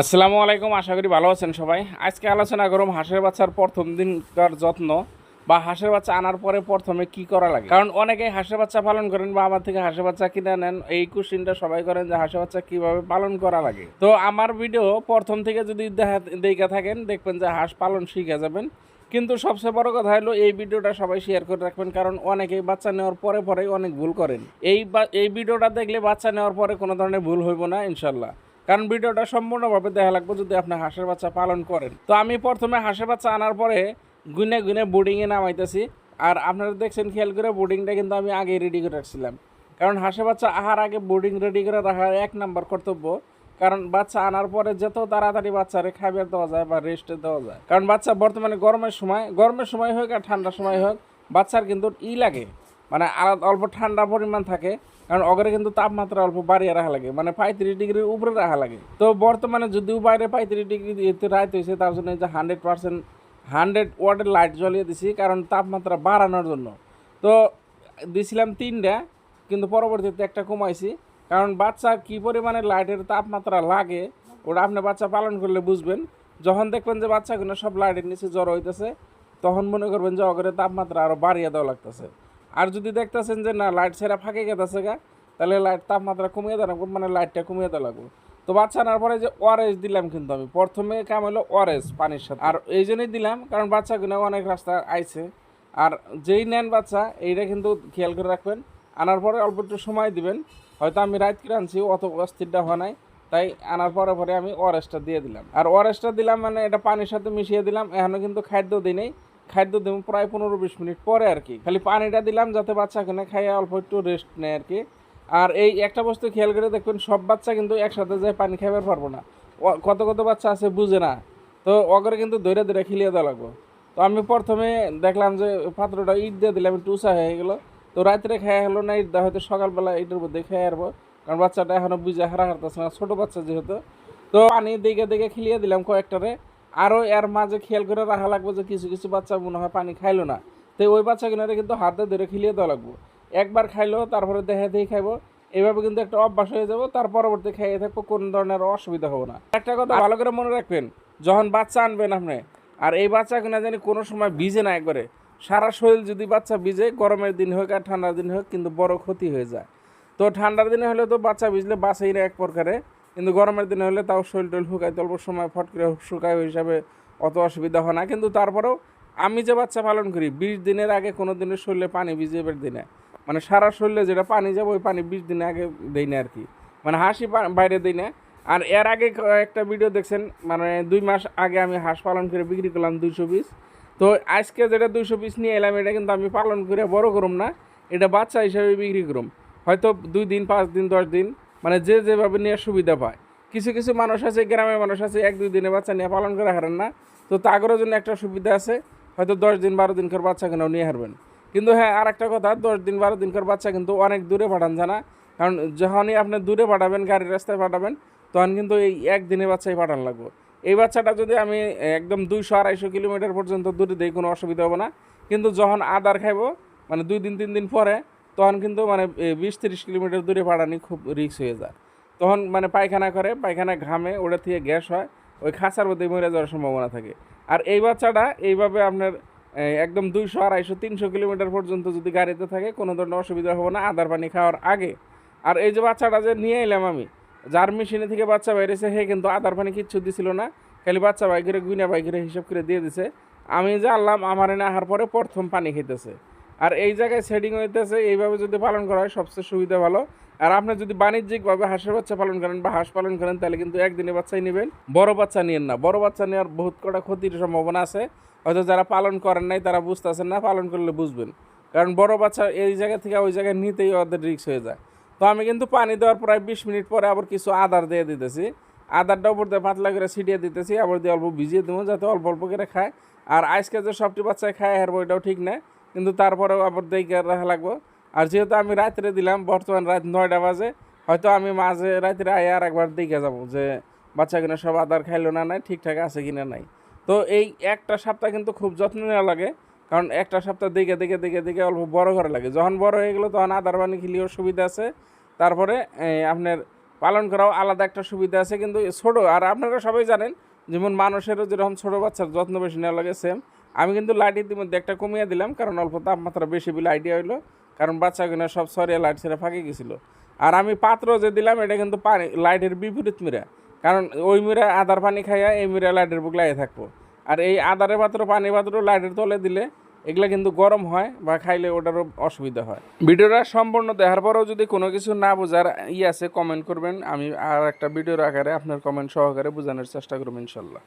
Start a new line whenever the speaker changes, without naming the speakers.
আসসালামু আলাইকুম, আশা করি ভালো আছেন সবাই। আজকে আলোচনা করুম হাঁসের বাচ্চার প্রথম দিনকার যত্ন বা হাঁসের বাচ্চা আনার পরে প্রথমে কি করা লাগে। কারণ অনেকেই হাঁসের বাচ্চা পালন করেন বা আমার থেকে হাঁসের বাচ্চা কিনে নেন, এই কোশ্চিনটা সবাই করেন যে হাঁসের বাচ্চা কীভাবে পালন করা লাগে। তো আমার ভিডিও প্রথম থেকে যদি দেখা- দেখে থাকেন, দেখবেন যে হাঁস পালন শিখে যাবেন। কিন্তু সবচেয়ে বড় কথা হলো, এই ভিডিওটা সবাই শেয়ার করে রাখবেন, কারণ অনেকেই বাচ্চা নেওয়ার পরে পরেই অনেক ভুল করেন। এই এই ভিডিওটা দেখলে বাচ্চা নেওয়ার পরে কোনো ধরনের ভুল হইব না ইনশাল্লাহ কারণ ভিডিওটা সম্পূর্ণভাবে দেখা লাগবে যদি আপনি হাঁসের বাচ্চা পালন করেন। তো আমি প্রথমে হাঁসের বাচ্চা আনার পরে গুনে গুনে বোর্ডিংয়ে নামাইতেছি। আর আপনারা দেখছেন খেয়াল করে বোর্ডিংটা কিন্তু আমি আগে রেডি করে রাখছিলাম। কারণ হাঁসের বাচ্চা আহার আগে বোর্ডিং রেডি করে রাখার এক নাম্বার কর্তব্য। কারণ বাচ্চা আনার পরে যত তাড়াতাড়ি বাচ্চারে খাবার দেওয়া যায় বা রেস্ট দেওয়া যায়। কারণ বাচ্চা বর্তমানে গরমের সময় গরমের সময় হোক আর ঠান্ডার সময় হোক, বাচ্চার কিন্তু ই লাগে। মানে আলাদা অল্প ঠান্ডা পরিমাণ থাকে, কারণ অগরে কিন্তু তাপমাত্রা অল্প বাড়িয়ে রাখা লাগে মানে পঁয়ত্রিশ ডিগ্রির উপরে রাখা লাগে। তো বর্তমানে যদিও বাইরে পঁয়ত্রিশ ডিগ্রি রাইত হয়েছে, তার জন্য যে হান্ড্রেড পার্সেন্ট হান্ড্রেড ওয়াটের লাইট জ্বলিয়ে দিছি, কারণ তাপমাত্রা বাড়ানোর জন্য। তো দিছিলাম তিনটা, কিন্তু পরবর্তীতে একটা কমাইছি, কারণ বাচ্চা কী পরিমাণে লাইটের তাপমাত্রা লাগে, ওটা আপনি বাচ্চা পালন করলে বুঝবেন। যখন দেখবেন যে বাচ্চাগুলো সব লাইটের নিচে জ্বর হইতেছে, তখন মনে করবেন যে অগরে তাপমাত্রা আরও বাড়িয়ে দেওয়া লাগতেছে। আর যদি দেখতেছেন যে না লাইট ছেড়া ফাঁকে গেতেছে গা, তাহলে লাইট তাপমাত্রা কমিয়ে দেওয়া লাগবে মানে লাইটটা কমিয়ে দেওয়া লাগবে। তো বাচ্চা আনার পরে যে ওয়ারেস দিলাম কিন্তু আমি, প্রথমে কাম হলো ওয়ারেস পানির সাথে। আর এই জন্যই দিলাম, কারণ বাচ্চাগুলো অনেক রাস্তা আইছে। আর যেই নেন বাচ্চা, এইটা কিন্তু খেয়াল করে রাখবেন, আনার পরে অল্প একটু সময় দিবেন। হয়তো আমি রাত করে আনছি, অত অস্থিরটা হয় নাই, তাই আনার পরে পরে আমি ওয়ারেসটা দিয়ে দিলাম। আর ওয়ারেসটা দিলাম মানে এটা পানির সাথে মিশিয়ে দিলাম এখনও কিন্তু খাদ্য দিই নেই। খাদ্য দেবো প্রায় পনেরো বিশ মিনিট পরে আর কি। খালি পানিটা দিলাম যাতে বাচ্চা কিনে খাইয়ে অল্প একটু রেস্ট নেয় আর কি। আর এই একটা বস্তু খেয়াল করে দেখবেন, সব বাচ্চা কিন্তু একসাথে যায় পানি খাইবার পারব না। কত কত বাচ্চা আছে বুঝে না। তো অগরে কিন্তু ধরে ধরে খিলিয়ে দেওয়া লাগবো। তো আমি প্রথমে দেখলাম যে পাত্রটা ইট দিয়ে দিলাম, একটু হয়ে গেলো। তো রাত্রে খাওয়া হলো না, ইট দেওয়া হয়তো সকালবেলা ইটের মধ্যে খেয়ে আসব। কারণ বাচ্চাটা এখনও বুঝে হারা হারতেছে না, ছোটো বাচ্চা যেহেতু। তো পানি দিকে দিকে খিলিয়ে দিলাম কয়েকটারে। আরও এর মাঝে খেয়াল করে রাখা লাগবে যে কিছু কিছু বাচ্চা মনে হয় পানি খাইলো না। তো ওই বাচ্চাগুলোরে কিন্তু হাতে ধরে খিলিয়ে দেওয়া লাগবো। একবার খাইলো, তারপরে দেখে দেখে খাইবো। এইভাবে কিন্তু একটা অভ্যাস হয়ে যাব, তার পরবর্তী খাইয়ে থাকব, কোনো ধরনের অসুবিধা হবে না। একটা কথা ভালো করে মনে রাখবেন, যখন বাচ্চা আনবেন আপনি, আর এই বাচ্চাগুলো জানি কোনো সময় ভিজে না একবারে, সারা শরীর যদি বাচ্চা ভিজে, গরমের দিন হোক আর ঠান্ডার দিন হোক, কিন্তু বড় ক্ষতি হয়ে যায়। তো ঠান্ডার দিনে হলে তো বাচ্চা ভিজলে বাঁচাই না এক প্রকারে। কিন্তু গরমের দিনে হলে তাও শরীর টরীর শুকায় অল্প সময় ফট করে শুকায় ওই হিসাবে অত অসুবিধা হয় না। কিন্তু তারপরেও আমি যে বাচ্চা পালন করি, বিশ দিনের আগে কোনো দিনের শরীরে পানি ভিজে এবার দিই না। মানে সারা শরীরে যেটা পানি যাবে, ওই পানি বিশ দিনের আগে দেই না আর কি মানে হাসি বাইরে দিই না। আর এর আগে একটা ভিডিও দেখছেন মানে দুই মাস আগে আমি হাঁস পালন করে বিক্রি করলাম দুইশো পিস তো আজকে যেটা দুইশো পিস নিয়ে এলাম, এটা কিন্তু আমি পালন করে বড় করুম না, এটা বাচ্চা হিসাবে বিক্রি করুম। হয়তো দুই দিন, পাঁচ দিন, দশ দিন মানে যে যেভাবে নিয়ে সুবিধা পায়। কিছু কিছু মানুষ আছে, গ্রামের মানুষ আছে, এক, দুই দিনে বাচ্চা নিয়ে পালন করে হারেন না। তো তাগরের জন্য একটা সুবিধা আছে, হয়তো দশ দিন বারো দিন করে বাচ্চা কেন নিয়ে হারবেন। কিন্তু হ্যাঁ আর একটা কথা, দশ দিন বারো দিন করে বাচ্চা কিন্তু অনেক দূরে পাঠান জানা কারণ যখনই আপনি দূরে পাঠাবেন, গাড়ির রাস্তায় পাঠাবেন, তখন কিন্তু এই একদিনে বাচ্চাই পাঠান লাগবে। এই বাচ্চাটা যদি আমি একদম দুইশো, আড়াইশো কিলোমিটার পর্যন্ত দূরে দিই কোনো অসুবিধা হবে না। কিন্তু যখন আদার খাইবো মানে দুই দিন, তিন দিন পরে তখন কিন্তু মানে বিশ তিরিশ কিলোমিটার দূরে পাঠানি খুব রিক্স হয়ে যায়। তখন মানে পায়খানা করে, পায়খানা ঘামে, ওটা থেকে গ্যাস হয়, ওই খাঁচার মধ্যে মরে যাওয়ার সম্ভাবনা থাকে। আর এই বাচ্চাটা এইভাবে আপনার একদম দুইশো, আড়াইশো, তিনশো কিলোমিটার পর্যন্ত যদি গাড়িতে থাকে, কোনো ধরনের অসুবিধা হবে না, আদার পানি খাওয়ার আগে। আর এই যে বাচ্চাটা যে নিয়ে এলাম আমি, যার মেশিনে থেকে বাচ্চা বাইরেছে হে কিন্তু আদার পানি কিচ্ছু দিছিল না, খালি বাচ্চা বাইকের গুইনা বাইকের হিসাব করে দিয়ে দিছে। আমি যে আনলাম আমার এনে আহার পরে প্রথম পানি খেতেছে আর এই জায়গায় সেটিং হইতেছে, এইভাবে যদি পালন করা হয়, সবচেয়ে সুবিধা ভালো। আর আপনি যদি বাণিজ্যিকভাবে হাঁসের বাচ্চা পালন করেন বা হাঁস পালন করেন, তাহলে কিন্তু একদিনে বাচ্চাই নেবেন। বড় বাচ্চা নিয়েন না। বড় বাচ্চা নেওয়ার বহুত কটা ক্ষতির সম্ভাবনা আছে। হয়তো যারা পালন করেন নাই, তারা বুঝতেছেন না, পালন করলে বুঝবেন। কারণ বড় বাচ্চা এই জায়গা থেকে ওই জায়গায় নিতেই ওদের রিক্স হয়ে যায়। তো আমি কিন্তু পানি দেওয়ার প্রায় বিশ মিনিট পরে আবার কিছু আদার দিয়ে দিতেছি। আদারটা উপর দিয়ে পাতলা করে ছিটিয়ে দিতেছি, আবার দিয়ে অল্প ভিজিয়ে দেবো, যাতে অল্প অল্প করে খায়। আর আজকে যে সবটি বাচ্চায় খায় হারবো এটাও ঠিক না কিন্তু তারপরেও আবার দেখে রাখা লাগবো। আর যেহেতু আমি রাত্রে দিলাম, বর্তমান রাত নয়টা বাজে, হয়তো আমি মাঝে রাত্রে আয় আর একবার দেখে যাব যে বাচ্চাগুলো সব আদার খাইলো না নাই, ঠিকঠাক আছে কিনা নাই। তো এই একটা সপ্তাহ কিন্তু খুব যত্ন নেওয়া লাগে, কারণ একটা সপ্তাহ দেখে দেখে দেখে দেখে অল্প বড় করা লাগে। যখন বড় হয়ে গেলো তখন আদার পানি খেলেও সুবিধা আছে। তারপরে আপনার পালন করাও আলাদা একটা সুবিধা আছে। কিন্তু ছোট, আর আপনারা সবাই জানেন, যেমন মানুষেরও যেরকম ছোটো বাচ্চার যত্ন বেশি নেওয়া লাগে সেম আমি কিন্তু লাইট ইতিমধ্যে একটা কমিয়ে দিলাম, কারণ অল্প তাপমাত্রা বেশি বলে আইডিয়া হইল, কারণ বাচ্চাগুলো সব সরিয়ে লাইট ছেড়ে ফাঁকে গেছিল। আর আমি পাত্র যে দিলাম, এটা কিন্তু পানি লাইটের বিপরীত মিরা। কারণ ওই মিরা আদার পানি খাইয়া এই মিরা লাইটের বুক লাগিয়ে থাকব। আর এই আদারের পাত্র পানি পাত্র লাইটের তলে দিলে এগুলা কিন্তু গরম হয় বা খাইলে ওটারও অসুবিধা হয়। ভিডিওটা সম্পূর্ণ দেখার পরেও যদি কোনো কিছু না বোঝার ই আছে কমেন্ট করবেন। আমি আর একটা ভিডিওর আকারে আপনার কমেন্ট সহকারে বোঝানোর চেষ্টা করব ইনশাল্লাহ।